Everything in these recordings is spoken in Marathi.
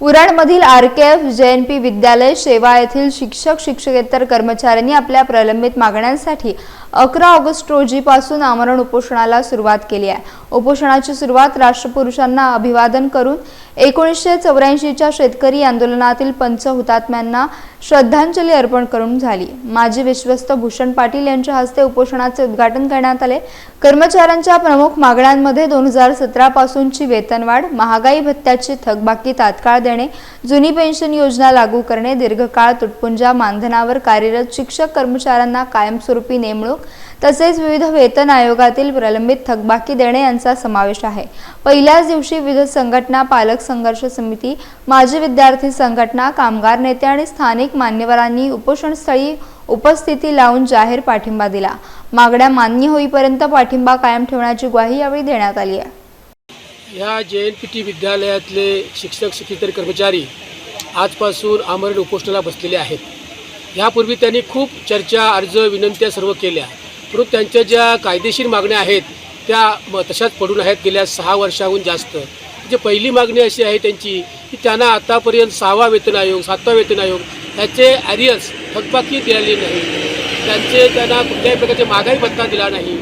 उरणमधील R K F J N P विद्यालय शेवा येथील शिक्षक शिक्षकेतर कर्मचाऱ्यांनी आपल्या प्रलंबित मागण्यांसाठी अकरा ऑगस्ट रोजीपासून आमरण उपोषणाला सुरुवात केली आहे. उपोषणाची सुरुवात राष्ट्रपुरुषांना अभिवादन करून एकोणीसशे चौऱ्याऐंशीच्या शेतकरी आंदोलनातील पंच हुतात्म्यांना श्रद्धांजली अर्पण करून झाली. माजी विश्वस्त भूषण पाटील यांच्या हस्ते उपोषणाचे उद्घाटन करण्यात आले. कर्मचाऱ्यांच्या प्रमुख मागण्यांमध्ये दोन हजार सतरापासूनची वेतनवाढ महागाई भत्त्याची थकबाकी तात्काळ देणे जुनी पेन्शन योजना लागू करणे दीर्घकाळ तुटपुंजा मानधनावर कार्यरत शिक्षक कर्मचाऱ्यांना कायमस्वरूपी नेमणूक तसेच विविध वेतन आयोगातील प्रलंबित थकबाकी देणे यांचा समावेश आहे. पहिल्याच दिवशी विविध संघटना पालक संघर्ष समिती माजी विद्यार्थी संघटना कामगार नेते आणि स्थानिक मान्यवरांनी उपोषणस्थळी उपस्थिती लावून जाहीर पाठिंबा दिला. मागण्या मान्य होईपर्यंत पाठिंबा कायम ठेवण्याची ग्वाही यावेळी देण्यात आली आहे. ह्या जे एन पी टी विद्यालयातले शिक्षक शिक्षकेतर कर्मचारी आजपासून आमरण उपोषणाला बसलेले आहेत. यापूर्वी त्यांनी खूप चर्चा अर्ज विनंत्या सर्व केल्या. परंतु त्यांच्या ज्या कायदेशीर मागण्या आहेत त्या म- तशाच पडून आहेत गेल्या सहा वर्षाहून जास्त. म्हणजे पहिली मागणी अशी आहे त्यांची की त्यांना आतापर्यंत सहावा वेतन आयोग सातवा वेतन आयोग ह्याचे ॲरियर्स थकबाकी दिलेली नाही. त्यांचे त्यांना कुठल्याही प्रकारचे महागाई भत्ता दिला नाही.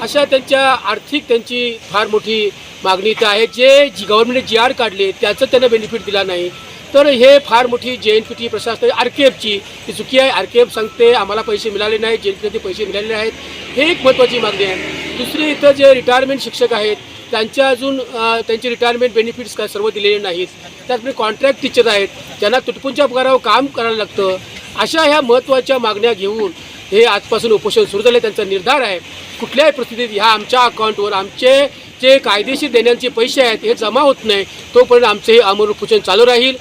अशा त्यांच्या आर्थिक त्यांची फार मोठी मागणी इथं आहे. जे जी गव्हर्नमेंटने जी आर काढले त्याचं त्यांना बेनिफिट दिला नाही. तर हे फार मोठी जे एन पी टी प्रशासन आर के एफची ही चुकी आहे. आर के एफ सांगते आम्हाला पैसे मिळाले नाही. जे एन पी पैसे मिळाले आहेत. हे एक महत्त्वाची मागणी आहे. दुसरी इथं जे रिटायरमेंट शिक्षक आहेत त्यांच्या अजून त्यांचे रिटायरमेंट बेनिफिट्स काय सर्व दिलेले नाहीत. त्याचप्रमाणे कॉन्ट्रॅक्ट टीचर आहेत. ज्यांना तुटपुंच्या पगारावर काम करायला लागतं. अशा ह्या महत्त्वाच्या मागण्या घेऊन हे आजपासून उपोषण सुरू झाले त्यांचा निर्धार आहे. कुठल्याही परिस्थितीत ह्या आमच्या अकाउंटवर आमचे जे कायदेशीर देण्याचे पैसे आहेत हे जमा होत नाही तोपर्यंत आमचे हे अमर उपोषण चालू राहील